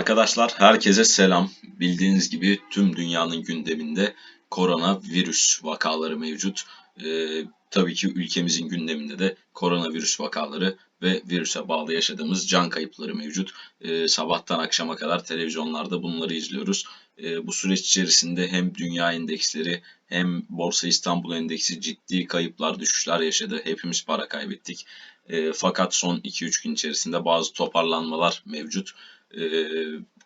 Arkadaşlar herkese selam. Bildiğiniz gibi tüm dünyanın gündeminde koronavirüs vakaları mevcut. Ee, tabii ki ülkemizin gündeminde de koronavirüs vakaları ve virüse bağlı yaşadığımız can kayıpları mevcut. Ee, sabahtan akşama kadar televizyonlarda bunları izliyoruz. Ee, bu süreç içerisinde hem dünya endeksleri hem Borsa İstanbul Endeksi ciddi kayıplar, düşüşler yaşadı. Hepimiz para kaybettik. Ee, fakat son 2-3 gün içerisinde bazı toparlanmalar mevcut. Ee,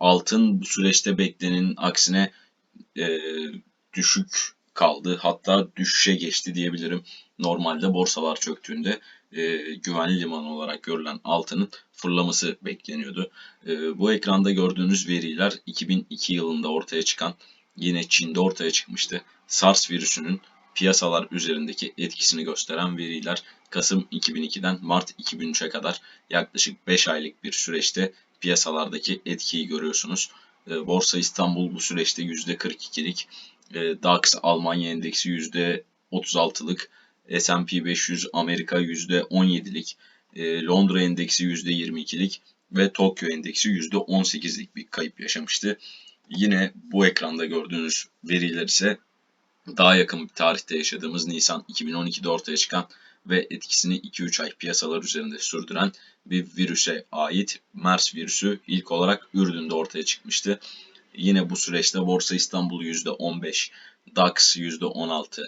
altın bu süreçte beklenenin aksine e, düşük kaldı. Hatta düşüşe geçti diyebilirim. Normalde borsalar çöktüğünde e, güvenli liman olarak görülen altının fırlaması bekleniyordu. E, bu ekranda gördüğünüz veriler 2002 yılında ortaya çıkan yine Çin'de ortaya çıkmıştı. SARS virüsünün piyasalar üzerindeki etkisini gösteren veriler Kasım 2002'den Mart 2003'e kadar yaklaşık 5 aylık bir süreçte piyasalardaki etkiyi görüyorsunuz. E, Borsa İstanbul bu süreçte %42'lik, e, DAX Almanya endeksi %36'lık, S&P 500 Amerika %17'lik, e, Londra endeksi %22'lik ve Tokyo endeksi %18'lik bir kayıp yaşamıştı. Yine bu ekranda gördüğünüz veriler ise daha yakın bir tarihte yaşadığımız Nisan 2012'de ortaya çıkan ve etkisini 2-3 ay piyasalar üzerinde sürdüren bir virüse ait MERS virüsü ilk olarak Ürdün'de ortaya çıkmıştı. Yine bu süreçte Borsa İstanbul %15, DAX %16,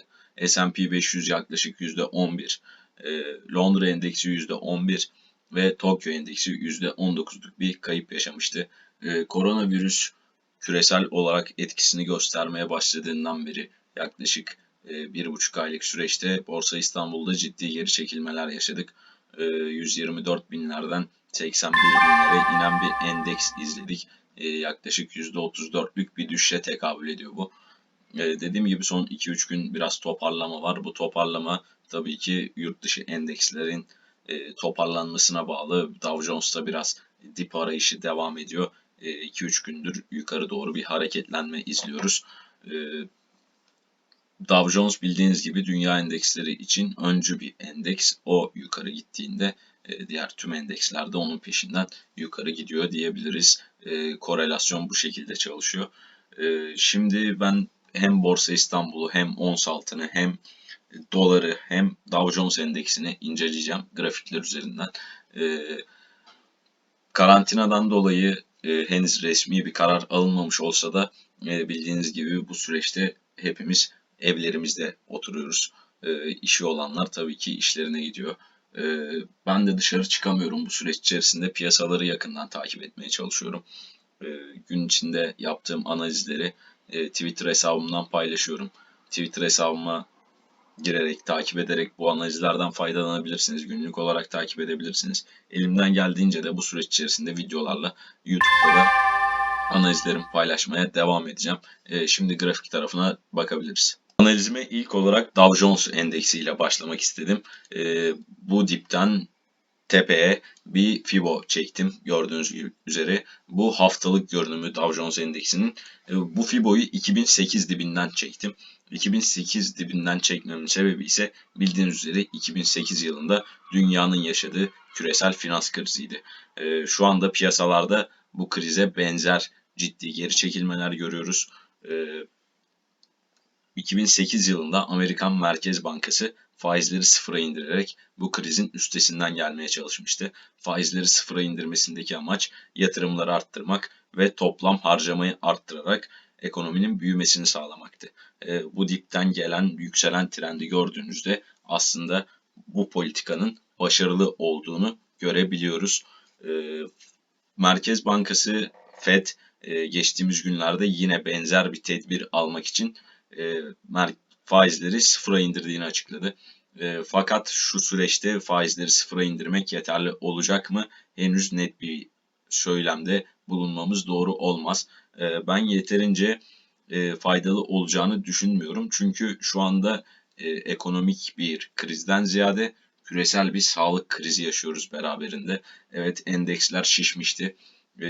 S&P 500 yaklaşık %11, e, Londra endeksi %11 ve Tokyo endeksi %19'luk bir kayıp yaşamıştı. E, koronavirüs küresel olarak etkisini göstermeye başladığından beri yaklaşık bir buçuk aylık süreçte Borsa İstanbul'da ciddi geri çekilmeler yaşadık. 124 binlerden 81 binlere inen bir endeks izledik. Yaklaşık %34'lük bir düşüşe tekabül ediyor bu. Dediğim gibi son 2-3 gün biraz toparlama var. Bu toparlama tabii ki yurt dışı endekslerin toparlanmasına bağlı. Dow Jones'ta biraz dip arayışı devam ediyor. 2-3 gündür yukarı doğru bir hareketlenme izliyoruz. Dow Jones bildiğiniz gibi dünya endeksleri için öncü bir endeks. O yukarı gittiğinde e, diğer tüm endeksler de onun peşinden yukarı gidiyor diyebiliriz. E, korelasyon bu şekilde çalışıyor. E, şimdi ben hem Borsa İstanbul'u hem ons altını hem doları hem Dow Jones endeksini inceleyeceğim grafikler üzerinden. Karantinadan dolayı henüz resmi bir karar alınmamış olsa da bildiğiniz gibi bu süreçte hepimiz evlerimizde oturuyoruz. E, işi olanlar tabii ki işlerine gidiyor. E, ben de dışarı çıkamıyorum bu süreç içerisinde piyasaları yakından takip etmeye çalışıyorum. E, gün içinde yaptığım analizleri e, Twitter hesabımdan paylaşıyorum. Twitter hesabıma girerek, takip ederek bu analizlerden faydalanabilirsiniz. Günlük olarak takip edebilirsiniz. Elimden geldiğince de bu süreç içerisinde videolarla YouTube'da da analizlerimi paylaşmaya devam edeceğim. Şimdi grafik tarafına bakabiliriz. Analizime ilk olarak Dow Jones Endeksi ile başlamak istedim. E, bu dipten tepeye bir Fibo çektim gördüğünüz üzere. Bu haftalık görünümü Dow Jones Endeksinin. E, bu Fibo'yu 2008 dibinden çektim. 2008 dibinden çekmemin sebebi ise bildiğiniz üzere 2008 yılında dünyanın yaşadığı küresel finans kriziydi. E, şu anda piyasalarda bu krize benzer ciddi geri çekilmeler görüyoruz. E, 2008 yılında Amerikan Merkez Bankası faizleri sıfıra indirerek bu krizin üstesinden gelmeye çalışmıştı. Faizleri sıfıra indirmesindeki amaç yatırımları arttırmak ve toplam harcamayı arttırarak ekonominin büyümesini sağlamaktı. E, bu dipten gelen yükselen trendi gördüğünüzde aslında bu politikanın başarılı olduğunu görebiliyoruz. E, Merkez Bankası Fed e, geçtiğimiz günlerde yine benzer bir tedbir almak için faizleri sıfıra indirdiğini açıkladı. E, fakat şu süreçte faizleri sıfıra indirmek yeterli olacak mı? Henüz net bir söylemde bulunmamız doğru olmaz. E, ben yeterince e, faydalı olacağını düşünmüyorum. Çünkü şu anda e, ekonomik bir krizden ziyade küresel bir sağlık krizi yaşıyoruz beraberinde. Evet endeksler şişmişti. E,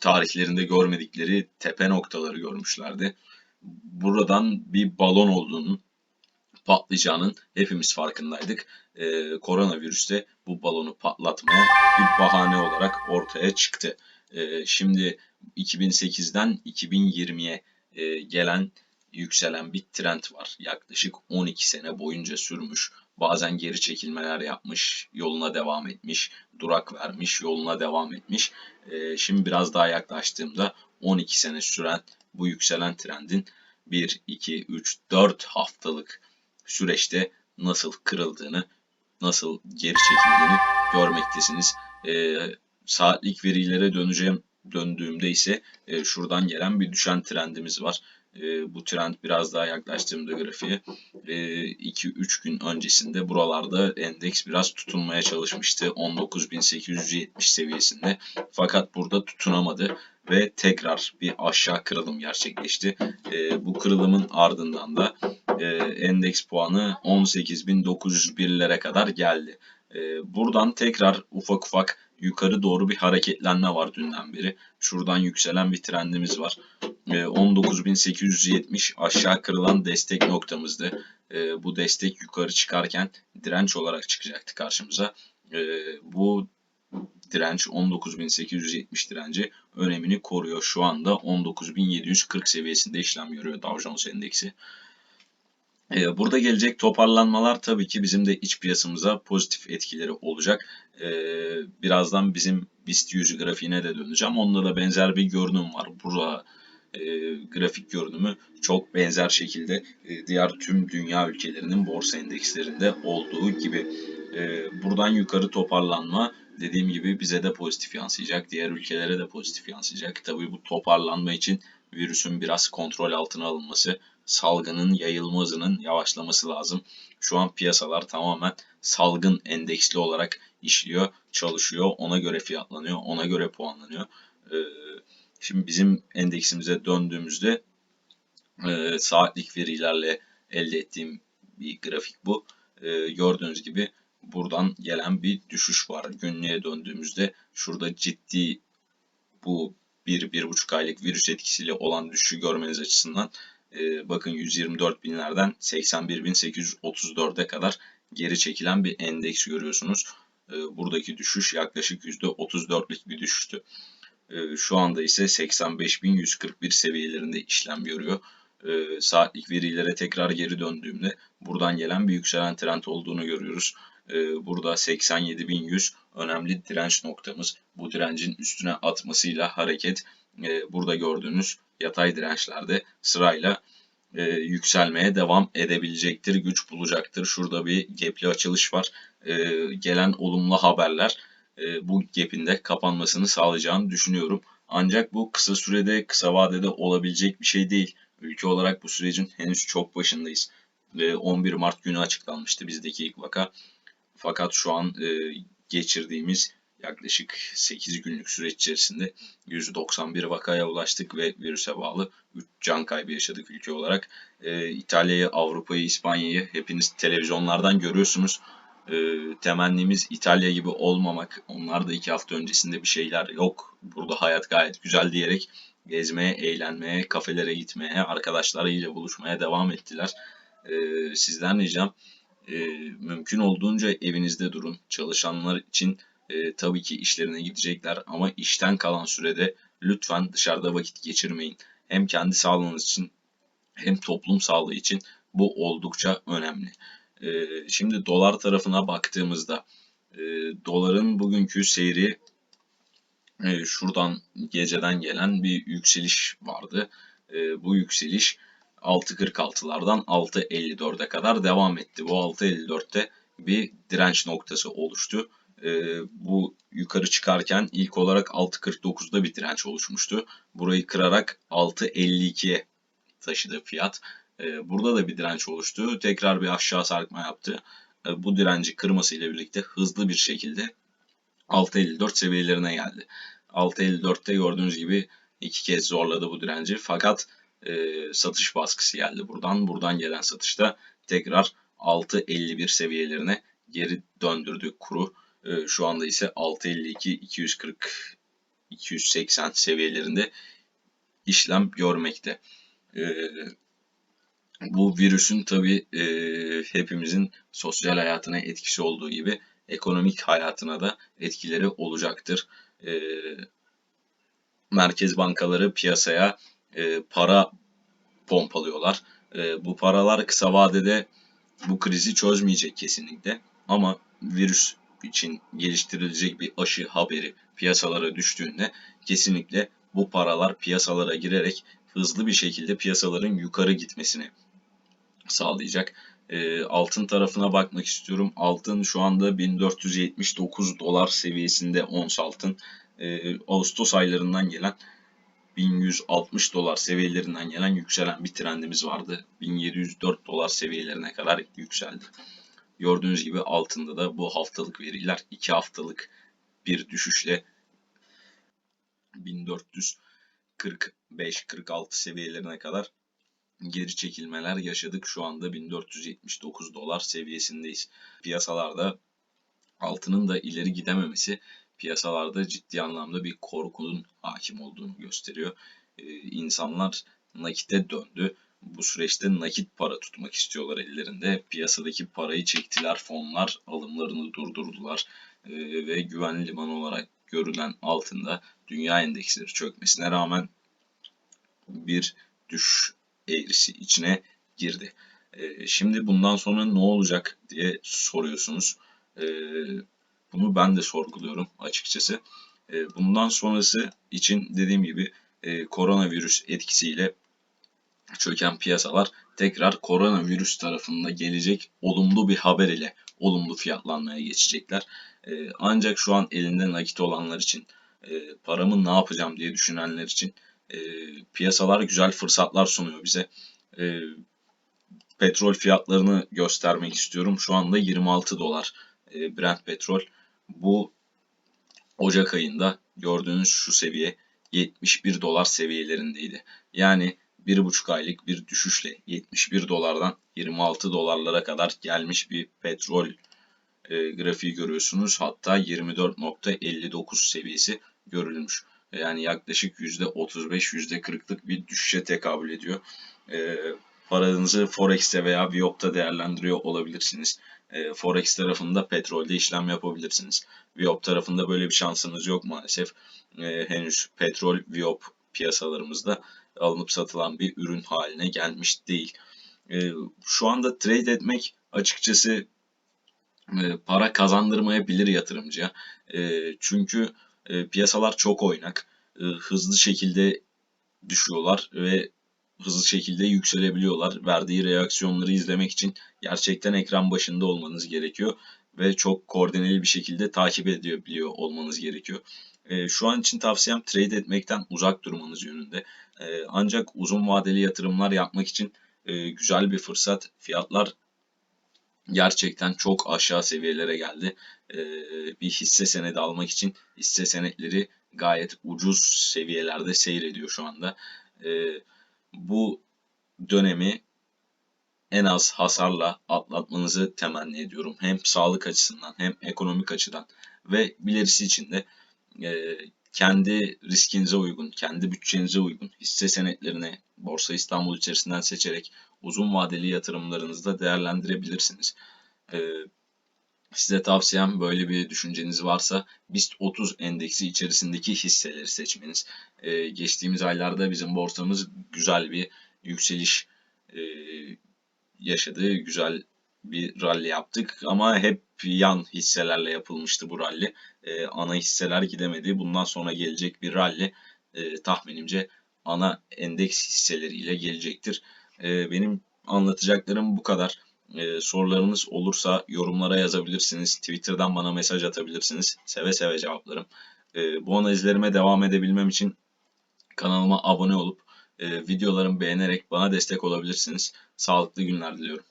tarihlerinde görmedikleri tepe noktaları görmüşlerdi buradan bir balon olduğunu patlayacağının hepimiz farkındaydık. Ee, koronavirüs de bu balonu patlatmaya bir bahane olarak ortaya çıktı. E, şimdi 2008'den 2020'ye e, gelen yükselen bir trend var. Yaklaşık 12 sene boyunca sürmüş. Bazen geri çekilmeler yapmış, yoluna devam etmiş, durak vermiş, yoluna devam etmiş. E, şimdi biraz daha yaklaştığımda 12 sene süren bu yükselen trendin 1, 2, 3, 4 haftalık süreçte nasıl kırıldığını, nasıl geri çekildiğini görmektesiniz. E, saatlik verilere döneceğim döndüğümde ise e, şuradan gelen bir düşen trendimiz var. E, bu trend biraz daha yaklaştığımda grafiğe 2-3 gün öncesinde buralarda endeks biraz tutunmaya çalışmıştı. 19.870 seviyesinde. Fakat burada tutunamadı ve tekrar bir aşağı kırılım gerçekleşti. E, bu kırılımın ardından da e, endeks puanı 18.901'lere kadar geldi. E, buradan tekrar ufak ufak yukarı doğru bir hareketlenme var dünden beri. Şuradan yükselen bir trendimiz var. E, 19.870 aşağı kırılan destek noktamızdı. E, bu destek yukarı çıkarken direnç olarak çıkacaktı karşımıza. E, bu direnç 19.870 direnci önemini koruyor. Şu anda 19.740 seviyesinde işlem görüyor Dow Jones Endeksi. Ee, burada gelecek toparlanmalar tabii ki bizim de iç piyasamıza pozitif etkileri olacak. Ee, birazdan bizim BIST 100 grafiğine de döneceğim. Onda da benzer bir görünüm var. Burada e, grafik görünümü çok benzer şekilde e, diğer tüm dünya ülkelerinin borsa endekslerinde olduğu gibi. E, buradan yukarı toparlanma dediğim gibi bize de pozitif yansıyacak. Diğer ülkelere de pozitif yansıyacak. Tabii bu toparlanma için virüsün biraz kontrol altına alınması, salgının yayılma hızının yavaşlaması lazım. Şu an piyasalar tamamen salgın endeksli olarak işliyor, çalışıyor. Ona göre fiyatlanıyor, ona göre puanlanıyor. Ee, şimdi bizim endeksimize döndüğümüzde e, saatlik verilerle elde ettiğim bir grafik bu. E, gördüğünüz gibi buradan gelen bir düşüş var. Günlüğe döndüğümüzde şurada ciddi bu 1-1,5 aylık virüs etkisiyle olan düşüşü görmeniz açısından e, bakın 124 binlerden 81.834'e kadar geri çekilen bir endeks görüyorsunuz. E, buradaki düşüş yaklaşık %34'lük bir düşüştü. E, şu anda ise 85.141 seviyelerinde işlem görüyor. Saatlik verilere tekrar geri döndüğümde buradan gelen bir yükselen trend olduğunu görüyoruz. Burada 87.100 önemli direnç noktamız. Bu direncin üstüne atmasıyla hareket burada gördüğünüz yatay dirençlerde sırayla e, yükselmeye devam edebilecektir, güç bulacaktır. Şurada bir gapli açılış var. E, gelen olumlu haberler e, bu gap'in de kapanmasını sağlayacağını düşünüyorum. Ancak bu kısa sürede, kısa vadede olabilecek bir şey değil. Ülke olarak bu sürecin henüz çok başındayız. E, 11 Mart günü açıklanmıştı bizdeki ilk vaka. Fakat şu an e, geçirdiğimiz yaklaşık 8 günlük süreç içerisinde 191 vakaya ulaştık ve virüse bağlı 3 can kaybı yaşadık ülke olarak. E, İtalya'yı, Avrupa'yı, İspanya'yı hepiniz televizyonlardan görüyorsunuz. E, temennimiz İtalya gibi olmamak. Onlar da 2 hafta öncesinde bir şeyler yok. Burada hayat gayet güzel diyerek gezmeye, eğlenmeye, kafelere gitmeye, arkadaşlarıyla buluşmaya devam ettiler. E, sizden ricam e, mümkün olduğunca evinizde durun. Çalışanlar için e, tabii ki işlerine gidecekler ama işten kalan sürede lütfen dışarıda vakit geçirmeyin. Hem kendi sağlığınız için hem toplum sağlığı için bu oldukça önemli. E, şimdi dolar tarafına baktığımızda e, doların bugünkü seyri e, şuradan geceden gelen bir yükseliş vardı. E, bu yükseliş 6.46'lardan 6.54'e kadar devam etti. Bu 6.54'te bir direnç noktası oluştu. E, bu yukarı çıkarken ilk olarak 6.49'da bir direnç oluşmuştu. Burayı kırarak 6.52'ye taşıdı fiyat. E, burada da bir direnç oluştu. Tekrar bir aşağı sarkma yaptı. E, bu direnci kırması ile birlikte hızlı bir şekilde 6.54 seviyelerine geldi. 6.54'te gördüğünüz gibi iki kez zorladı bu direnci. Fakat e, satış baskısı geldi buradan. Buradan gelen satışta tekrar 6.51 seviyelerine geri döndürdü kuru. E, şu anda ise 6.52, 240, 280 seviyelerinde işlem görmekte. E, bu virüsün tabi e, hepimizin sosyal hayatına etkisi olduğu gibi ekonomik hayatına da etkileri olacaktır. E, merkez bankaları piyasaya e, para pompalıyorlar. Bu paralar kısa vadede bu krizi çözmeyecek kesinlikle. Ama virüs için geliştirilecek bir aşı haberi piyasalara düştüğünde kesinlikle bu paralar piyasalara girerek hızlı bir şekilde piyasaların yukarı gitmesini sağlayacak. E, altın tarafına bakmak istiyorum. Altın şu anda 1479 dolar seviyesinde ons altın. E, Ağustos aylarından gelen 1160 dolar seviyelerinden gelen yükselen bir trendimiz vardı. 1704 dolar seviyelerine kadar yükseldi. Gördüğünüz gibi altında da bu haftalık veriler 2 haftalık bir düşüşle 1445-46 seviyelerine kadar geri çekilmeler yaşadık. Şu anda 1479 dolar seviyesindeyiz. Piyasalarda altının da ileri gidememesi piyasalarda ciddi anlamda bir korkunun hakim olduğunu gösteriyor. Ee, insanlar nakite döndü. Bu süreçte nakit para tutmak istiyorlar ellerinde. Piyasadaki parayı çektiler, fonlar alımlarını durdurdular ee, ve güvenli liman olarak görülen altında dünya endeksleri çökmesine rağmen bir düş eğrisi içine girdi. Ee, şimdi bundan sonra ne olacak diye soruyorsunuz. Ee, bunu ben de sorguluyorum açıkçası. Ee, bundan sonrası için dediğim gibi e, koronavirüs etkisiyle çöken piyasalar tekrar koronavirüs tarafında gelecek olumlu bir haber ile olumlu fiyatlanmaya geçecekler. Ancak şu an elinde nakit olanlar için e, paramı ne yapacağım diye düşünenler için e, piyasalar güzel fırsatlar sunuyor bize. E, petrol fiyatlarını göstermek istiyorum. Şu anda 26 dolar e, Brent petrol. Bu Ocak ayında gördüğünüz şu seviye 71 dolar seviyelerindeydi. Yani bir buçuk aylık bir düşüşle 71 dolardan 26 dolarlara kadar gelmiş bir petrol e, grafiği görüyorsunuz. Hatta 24.59 seviyesi görülmüş. Yani yaklaşık %35, %40'lık bir düşüşe tekabül ediyor. E, paranızı Forex'te veya Viop'ta değerlendiriyor olabilirsiniz. E, Forex tarafında petrolde işlem yapabilirsiniz. Viop tarafında böyle bir şansınız yok maalesef. E, henüz petrol Viop piyasalarımızda alınıp satılan bir ürün haline gelmiş değil. E, şu anda trade etmek açıkçası e, para kazandırmayabilir yatırımcıya. E, çünkü e, piyasalar çok oynak. E, hızlı şekilde düşüyorlar ve hızlı şekilde yükselebiliyorlar. Verdiği reaksiyonları izlemek için gerçekten ekran başında olmanız gerekiyor ve çok koordineli bir şekilde takip edebiliyor olmanız gerekiyor. E, şu an için tavsiyem trade etmekten uzak durmanız yönünde. E, ancak uzun vadeli yatırımlar yapmak için e, güzel bir fırsat. Fiyatlar gerçekten çok aşağı seviyelere geldi. Ee, bir hisse senedi almak için hisse senetleri gayet ucuz seviyelerde seyrediyor şu anda. Ee, bu dönemi en az hasarla atlatmanızı temenni ediyorum. Hem sağlık açısından hem ekonomik açıdan ve ilerisi için de e, kendi riskinize uygun, kendi bütçenize uygun hisse senetlerini Borsa İstanbul içerisinden seçerek uzun vadeli yatırımlarınızda değerlendirebilirsiniz. Ee, size tavsiyem böyle bir düşünceniz varsa BIST 30 endeksi içerisindeki hisseleri seçmeniz. Ee, geçtiğimiz aylarda bizim borsamız güzel bir yükseliş e, yaşadı. Güzel bir rally yaptık ama hep yan hisselerle yapılmıştı bu rally. Ee, ana hisseler gidemedi. Bundan sonra gelecek bir rally e, tahminimce ana endeks hisseleriyle gelecektir. E, benim anlatacaklarım bu kadar. E, sorularınız olursa yorumlara yazabilirsiniz. Twitter'dan bana mesaj atabilirsiniz. Seve seve cevaplarım. E, bu analizlerime devam edebilmem için kanalıma abone olup e, videolarımı beğenerek bana destek olabilirsiniz. Sağlıklı günler diliyorum.